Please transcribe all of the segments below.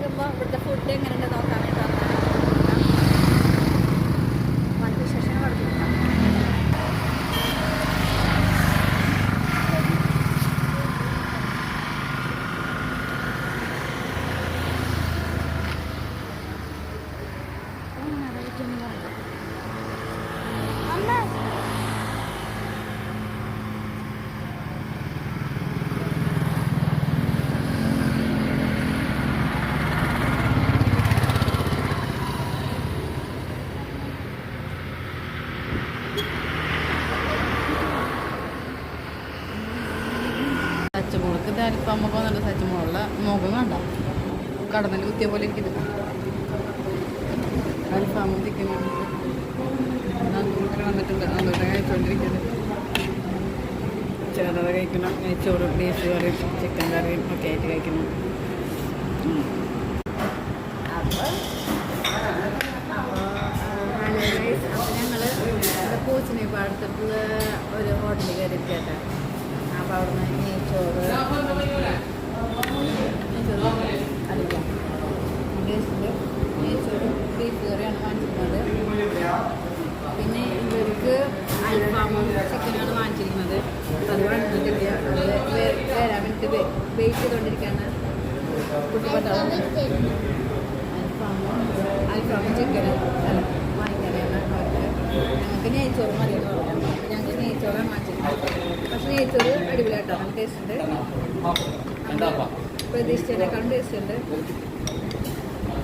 നോക്കുമ്പോൾ ഇവിടുത്തെ ഫുഡ് എങ്ങനെയുണ്ട് നോക്കാൻ മറ്റേ അൽഫാമൊക്കെ വന്നിട്ട് സച്ച് മുകളിൽ മുഖം കണ്ട കടന്നിൽ കുത്തിയ പോലെ ഇരിക്കുന്നത് അൽഫാമും ചിലത് കഴിക്കണം നെയ്ച്ചോറും ബീഫ് കറിയും ചിക്കൻ കറിയും ഒക്കെ ആയിട്ട് കഴിക്കണം പൂച്ചിനെ പാടത്തുള്ള ഒരു ഹോട്ടലിൽ കയറിയിരിക്കട്ടെ അപ്പോൾ അവിടുന്ന് പിന്നെ ഇവർക്ക് അൽഫാമും വെയിറ്റ് ചെയ്തുകൊണ്ടിരിക്കുകയാണ് ചിക്കനും വാങ്ങിക്കാനാണ് അവർക്ക് ഞങ്ങൾക്ക് നെയ്ച്ചോറ് മതി എന്ന് പറഞ്ഞു അപ്പോൾ ഞങ്ങൾക്ക് നെയ്ച്ചോറാണ് വാങ്ങിച്ചിരുന്നത് പക്ഷേ നെയ്ച്ചോറ് നല്ല ടേസ്റ്റ് ഉണ്ട്. പ്രതീക്ഷിച്ചതിനേക്കാളും ടേസ്റ്റ് ഉണ്ട്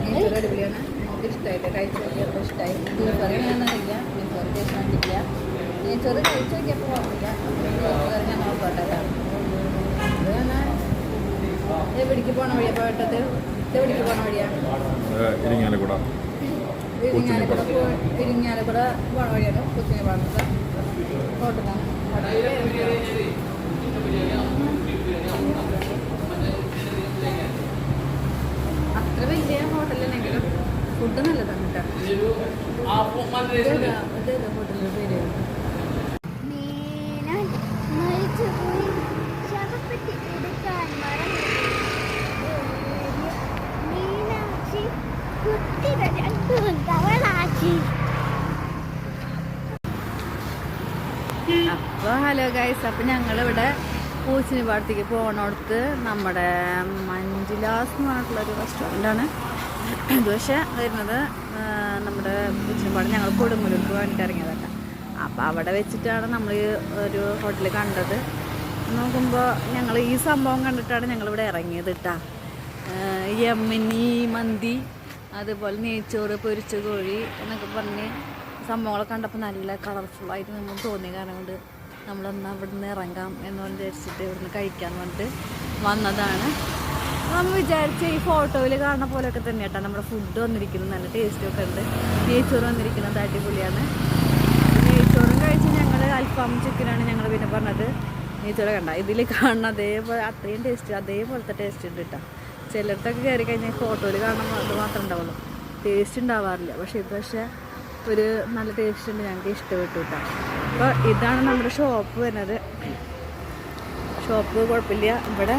നെയ്ച്ചോറ് അടിപൊളിയാണ്. നമുക്ക് ഇഷ്ടമായിട്ട് കഴിച്ചു നോക്കിയപ്പോൾ ഇഷ്ടമായി. ബീഫ് കറി ഞാനറിയില്ല നെയ്ച്ചോറ് ടേസ്റ്റ് കണ്ടിട്ടില്ല നെയ്ച്ചോറ് കഴിച്ചു നോക്കിയപ്പോൾ കുഴപ്പമില്ല. ബീഫ് കറി ഞാൻ നോക്കട്ടെ അത് പറഞ്ഞാൽ എവിടേക്ക് പോണ വഴിയാ. പോയിട്ടത് എവിടേക്ക് പോണ വഴിയാ. ഇരിങ്ങാലക്കുട. ഇരിങ്ങാലക്കുട പോ- ഇരിങ്ങാലക്കുട പോണ വഴിയാണ്. കൊച്ചിനെ പാടുന്നത് ഹോട്ടലാണ് അത്ര വലിയ ഹോട്ടലല്ലെങ്കിലും ഫുഡ് നല്ലതാണ് കേട്ടോ. ഹോട്ടലിന്റെ പേര്? രണ്ടും തവളാക്കി. അപ്പോൾ ഹലോ ഗൈസ് അപ്പോൾ ഞങ്ങളിവിടെ പൂച്ചിനിപ്പാടത്തേക്ക് പോകണോടത്ത് നമ്മുടെ മഞ്ജുലാസ് എന്ന് പറഞ്ഞിട്ടുള്ളൊരു റെസ്റ്റോറന്റാണ് ഇത് പക്ഷേ വരുന്നത് നമ്മുടെ പൂച്ചിനി പാടം ഞങ്ങൾ കൊടുങ്ങല്ലൂർക്ക് വേണ്ടിയിട്ട് ഇറങ്ങിയതല്ല അപ്പോൾ അവിടെ വെച്ചിട്ടാണ് നമ്മൾ ഒരു ഹോട്ടൽ കണ്ടത്. നോക്കുമ്പോൾ ഞങ്ങൾ ഈ സംഭവം കണ്ടിട്ടാണ് ഞങ്ങളിവിടെ ഇറങ്ങിയത് കേട്ടാ യമ്മിനി മന്തി അതുപോലെ നെയ്ച്ചോറ് പൊരിച്ച കോഴി എന്നൊക്കെ പറഞ്ഞ് സംഭവങ്ങളൊക്കെ കണ്ടപ്പോൾ നല്ല കളർഫുള്ളായിട്ട് നമുക്ക് തോന്നിയ കാരണം കൊണ്ട് നമ്മളൊന്ന് ഇവിടുന്ന് ഇറങ്ങാം എന്ന് പറഞ്ഞ് വിചാരിച്ചിട്ട് ഇവിടുന്ന് കഴിക്കാമെന്ന് പറഞ്ഞിട്ട് വന്നതാണ്. നമ്മൾ വിചാരിച്ച ഈ ഫോട്ടോയിൽ കാണുന്ന പോലെയൊക്കെ തന്നെ കേട്ടോ. നമ്മുടെ ഫുഡ് വന്നിരിക്കുന്നത് നല്ല ടേസ്റ്റൊക്കെ ഉണ്ട്. നെയ്ച്ചോറ് വന്നിരിക്കുന്നത് അടിപൊളിയാണ്. നെയ്ച്ചോറും കഴിച്ച് ഞങ്ങൾ അൽഫാം ചിക്കനാണ് ഞങ്ങൾ പിന്നെ പറഞ്ഞത്. നെയ്ച്ചോറ് കണ്ട. ഇതിൽ കാണുന്ന അതേപോലെ അത്രയും ടേസ്റ്റ് അതേപോലത്തെ ടേസ്റ്റ് ഉണ്ട് കേട്ടോ. ചിലടത്തൊക്കെ കയറി കഴിഞ്ഞാൽ ഫോട്ടോയിൽ കാണുമ്പോൾ അത് മാത്രമേ ഉണ്ടാവുള്ളൂ. ടേസ്റ്റ് ഉണ്ടാവാറില്ല. പക്ഷേ ഇത് പക്ഷേ ഒരു നല്ല ടേസ്റ്റ് ഉണ്ട്. ഞങ്ങൾക്ക് ഇഷ്ടപ്പെട്ടു കേട്ടോ അപ്പോൾ ഇതാണ് നമ്മുടെ ഷോപ്പ് വരുന്നത്. ഷോപ്പ് കുഴപ്പമില്ല. ഇവിടെ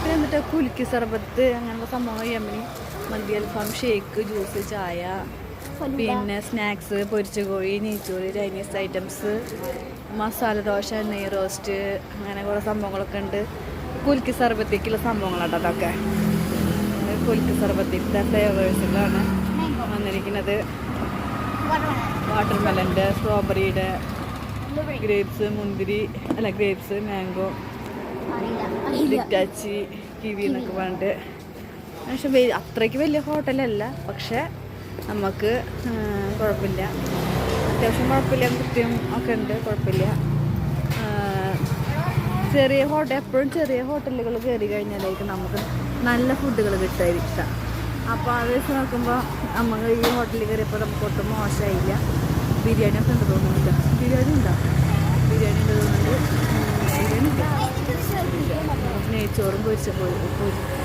പിന്നെ എന്നിട്ട് കുലുക്കി സർബത്ത് അങ്ങനെയുള്ള സംഭവം യമനി മന്തി അൽഫാം ഷേക്ക് ജ്യൂസ് ചായ പിന്നെ സ്നാക്സ് പൊരിച്ച കോഴി നെയ്ച്ചോറ് ചൈനീസ് ഐറ്റംസ് മസാല ദോശ നെയ് റോസ്റ്റ് അങ്ങനെ കുറേ സംഭവങ്ങളൊക്കെ ഉണ്ട്. കുലുക്കി സർബത്തേക്കുള്ള സംഭവങ്ങളാണ് അതൊക്കെ. കുലുക്കി സർബത്തേക്ക് ഫ്ലേവേഴ്സിലാണ് വന്നിരിക്കുന്നത്. വാട്ടർ മെലന്റെ സ്ട്രോബെറിയുടെ ഗ്രേപ്സ് മുന്തിരി അല്ല ഗ്രേപ്സ് മാംഗോ ലിറ്റാച്ചി കിവി എന്നൊക്കെ പറഞ്ഞിട്ട്. പക്ഷെ അത്രയ്ക്ക് വലിയ ഹോട്ടലല്ല. പക്ഷെ നമുക്ക് കുഴപ്പമില്ല. അത്യാവശ്യം കുഴപ്പമില്ല. കൃത്യം ഒക്കെ ഉണ്ട്. കുഴപ്പമില്ല. ചെറിയ ഹോട്ടൽ എപ്പോഴും ചെറിയ ഹോട്ടലുകൾ കയറി കഴിഞ്ഞാലായിരിക്കും നമുക്ക് നല്ല ഫുഡുകൾ കിട്ടാതിരിക്കുക അപ്പോൾ അത് വെച്ച് നോക്കുമ്പോൾ നമുക്ക് ഈ ഹോട്ടലിൽ കയറിയപ്പോൾ നമുക്ക് ഒട്ടും മോശമായില്ല. ബിരിയാണി ഒക്കെ ഉണ്ട് തോന്നുന്നില്ല ബിരിയാണി ഉണ്ടോ? ബിരിയാണി ഉണ്ട് തോന്നുന്നുണ്ട്. നെയ്ച്ചോറും പൊരിച്ച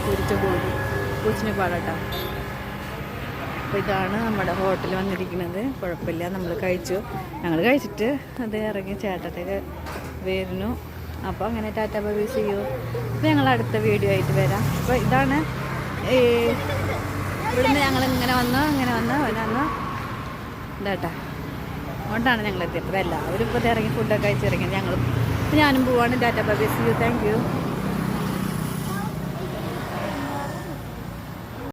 പൊരിച്ച പോയി കൊച്ചിനെ പാടാട്ടോ. അപ്പോൾ ഇതാണ് നമ്മുടെ ഹോട്ടൽ വന്നിരിക്കുന്നത്. കുഴപ്പമില്ല നമ്മൾ കഴിച്ചു. ഞങ്ങൾ കഴിച്ചിട്ട് അത് ഇറങ്ങി ചേട്ടത്തേക്ക് വരുന്നു. അപ്പോൾ അങ്ങനെ ടാറ്റ ബൈ ചെയ്യൂ അപ്പോൾ ഞങ്ങൾ അടുത്ത വീഡിയോ ആയിട്ട് വരാം. അപ്പോൾ ഇതാണ് ഇവിടുന്ന് ഞങ്ങൾ ഇങ്ങനെ വന്ന് ഇങ്ങനെ വന്ന് വന്ന്. ഇതാട്ടാ. അതുകൊണ്ടാണ് ഞങ്ങൾ എത്തിയത് എല്ലാവരും ഇപ്പോൾ ഇറങ്ങി ഫുഡൊക്കെ കഴിച്ചിറങ്ങി ഞങ്ങൾ ഞാനും പോവാണ്. Tata bye see you thank you